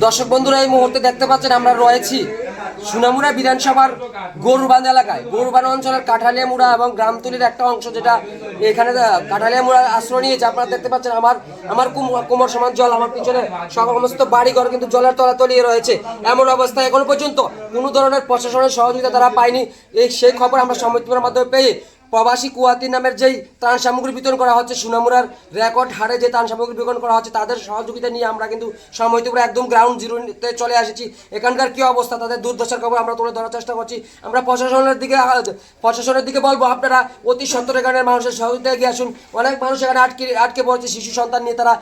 দর্শক বন্ধুরা, এই মুহূর্তে দেখতে পাচ্ছেন আমরা রয়েছি সুনামুড়া বিধানসভার গরুবান্ধ এলাকায়। গরুবান অঞ্চলের কাঠালিয়ামুড়া এবং গ্রামতুলির একটা অংশ যেটা এখানে কাঠালিয়ামুড়া আশ্রয় নিয়েছে। আপনারা দেখতে পাচ্ছেন আমার আমার কুম- কোমর সমান জল, আমার পিছনে সমস্ত বাড়িঘর কিন্তু জলের তলা তলিয়ে রয়েছে। এমন অবস্থা এখনও পর্যন্ত কোনো ধরনের প্রশাসনের সহযোগিতা তারা পায়নি। এই সেই খবর আমরা সমিতির মাধ্যমে পেয়ে প্রবাসী কুয়াতি নামের যেই ত্রাণ সামগ্রী বিতরণ করা হচ্ছে, সুনামুরার রেকর্ড হারে যে ত্রাণ সামগ্রী বিতরণ করা হচ্ছে, তাদের সহযোগিতা নিয়ে আমরা কিন্তু সময়তিপুরে একদম গ্রাউন্ড জিরোতে চলে এসেছি এখানকার কী অবস্থা, তাদের দুর্দশার খবর আমরা তুলে ধরার চেষ্টা করছি। আমরা প্রশাসনের দিকে প্রশাসনের দিকে বলব, আপনারা অতি সত্তর এখানের মানুষের সহযোগিতা এগিয়ে আসুন। অনেক মানুষ এখানে আটকে আটকে পড়েছে, শিশু সন্তান নিয়ে তারা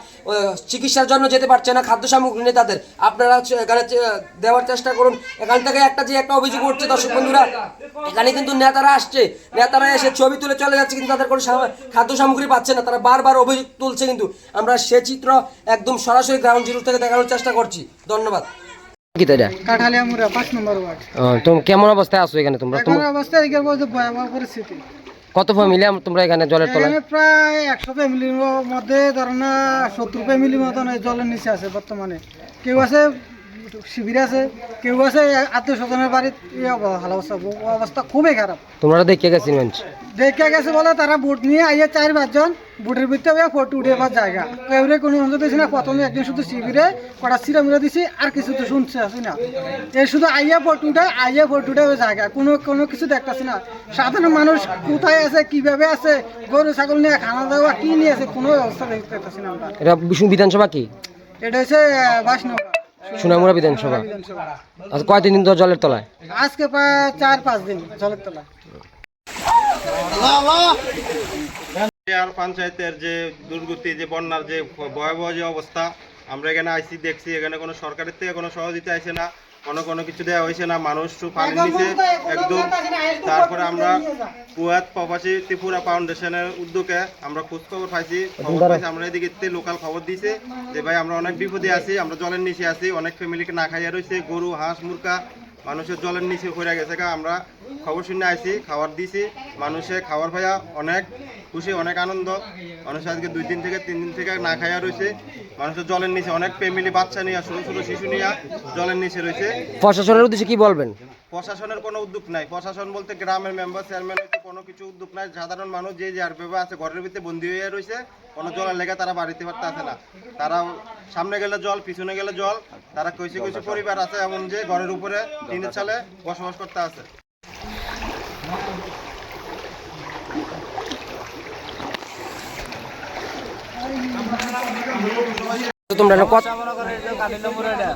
চিকিৎসার জন্য যেতে পারছে না, খাদ্য সামগ্রী নিয়ে তাদের। আপনারা এখানে দেওয়ার চেষ্টা করুন। এখান থেকে একটা যে একটা অভিযোগ উঠছে, দর্শক বন্ধুরা, এখানে কিন্তু নেতারা আসছে, নেতারা এসে ছবি তুলে চলে যাচ্ছে কিন্তু তাদের কোনো খাদ্য সামগ্রী পাচ্ছে না। তারা বারবার অভিযোগ তুলছে কিন্তু আমরা সে চিত্র একদম সরাসরি গ্রাউন্ড জিরো থেকে দেখানোর চেষ্টা করছি। ধন্যবাদ। কি এটা? কাঠালিয়া মুড়া পাঁচ নম্বর ওয়ার্ড। তুমি কেমন অবস্থায় আছো এখানে তোমরা? পরিস্থিতি। কত ফ্যামিলি তোমরা এখানে জলের এখানে প্রায় একশো ফ্যামিলির মধ্যে ধরেন না সত্তর ফ্যামিলির মতন এই জলের নিচে আছে বর্তমানে। কেউ আছে শিবির আছে কেউ আছে আত্মীয় স্বজনের বাড়ির অবস্থা অবস্থা খুবই খারাপ। তোমরা দেখে গেছি মানুষ। দেখে গেছে বলে তারা বুট নিয়ে আইয়ে চার পাঁচজন বুটের ভিতরে ফটো উঠে পাওয়ার জায়গা। কেউরে কোনো অংশ দিয়েছি না? প্রথমে একদিন শুধু শিবিরে কটা সিরা মিলে দিছি আর কিছু তো শুনছে আসি না। এই শুধু আইয়া ফটো উঠে আইয়া ফটো উঠে জায়গা কোনো কোনো কিছু দেখতেছি না। সাধারণ মানুষ কোথায় আছে কীভাবে আছে গরু ছাগল নিয়ে খানা দাওয়া কি নিয়ে আছে কোনো ব্যবস্থা দেখতে পাচ্ছি না আমরা। এটা বিষ্ণু বিধানসভা কি? এটা হচ্ছে বাইশনগর সুনামুরা বিধানসভা। আচ্ছা কয়দিন দিন ধরে জলের তলায়? আজকে চার পাঁচ দিন জলের তলা আর পঞ্চায়েতের যে দুর্গতি যে বন্যার যে ভয়াবহ যে অবস্থা আমরা এখানে আইসি দেখছি এখানে কোনো সরকারের থেকে কোনো সহযোগিতা আসে না কোনো কোনো কিছু দেওয়া হয়েছে না মানুষ তো পানির নিচে একদম তারপরে আমরা কুয়াত প্রবাসী ত্রিপুরা ফাউন্ডেশনের উদ্যোগে আমরা খোঁজ খবর পাইছি খবর পাইছি আমরা এদিকে লোকাল খবর দিয়েছে যে ভাই আমরা অনেক বিপদে আছি আমরা জলের নিচে আছি অনেক ফ্যামিলিকে না খাইয়া রয়েছে গরু হাঁস মুরগা মানুষের জলের নিচে পড়ে গেছে আমরা খবর শুনে আইছি খাবার দিছি। মানুষে খাবার পাইয়া অনেক খুশি অনেক আনন্দ। মানুষ আজকে দুই দিন থেকে তিন দিন থেকে না খাইয়া রয়েছে মানুষের জলের নিচে অনেক ফ্যামিলি বাচ্চা নিয়ে ছোটো ছোটো শিশু নিয়ে জলের নিচে রয়েছে প্রশাসনের উদ্দেশ্যে কি বলবেন? প্রশাসনের কোনো উদ্যোগ নাই। প্রশাসন বলতে গ্রামের মেম্বার চেয়ারম্যান কোনো কিছু উদ্যোগ নাই। সাধারণ মানুষ যে যার ভেবে আছে ঘরের ভিতরে বন্দি হয়ে রয়েছে কোনো জলের লেগে তারা বাড়িতে পারতে আসে না। তারা সামনে গেলে জল পিছনে গেলে জল। তারা কইছে কইছে পরিবার আছে এমন যে ঘরের উপরে টিনের চালে বসবাস করতে আছে। তোমরা কত করে যে কাটিলে পুরো এটা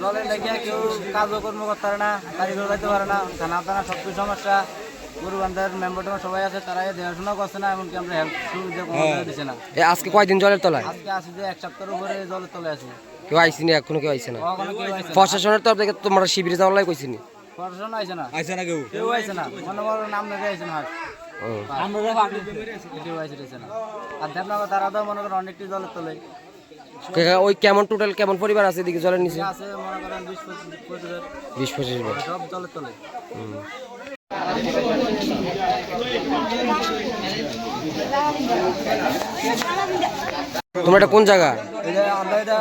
জলের লেগে কেউ কাজও করতে পারে না গাড়ি যাইতে পারে না খানা দানা সব কিছু সমস্যা গরু মেম্বার টেম্বার সবাই আছে তারা দেখাশোনা করছে না এমনকি আমরা হেল্প সুবিধা কোনো দিচ্ছে না আজকে কয়দিন জলের তলায়? আজকে আসি যে এক সপ্তাহের উপরে জলের আছি কেউ এখনও কেউ আইসে না। প্রশাসনের তরফ থেকে তোমরা শিবিরে যাওয়ার কইছি নি প্রশাসন আইছে না। আইছে না কেউ? কেউ আইছে না। মনে করো নাম লেগে আইছে না হাট কেউ আইছে টাইছে না। আর দেবনগর তারা তো মনে করো অনেকটি জলের তলে। ওই কেমন টোটাল কেমন পরিবার আছে এদিকে জলের নিচে? আছে মনে করেন বিশ পঁচিশ বার। সব জলের তলে। তোমরা এটা কোন জায়গা? আমরা এটা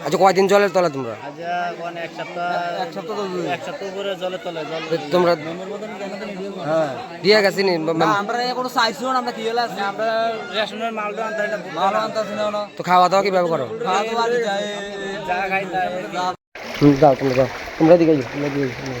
আচ্ছা কয়দিন জলের তলা তোমরা? এক সপ্তাহ এক সপ্তাহ তো এক সপ্তাহ উপরে জলে তলে জল তোমরা হ্যাঁ। দিয়ে গেছি নি আমরা কোনো চাইছিও না আমরা কি হলে আমরা রেশনের মালটা আনতে মাল না তো খাওয়া দাওয়া কীভাবে করো? খাওয়া তো বাড়ি যায় যা খাই তাই। হুম, যাও তোমরা যাও। তোমরা এদিকে যাও তোমরা এদিকে যাও।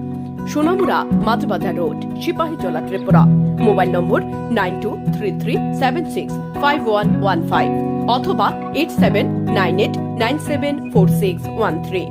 Sonamura Matbazar road, Sepahijala Tripura. Mobile number nine two three three seven six five one one five অথবা eight seven nine eight nine seven four six one three.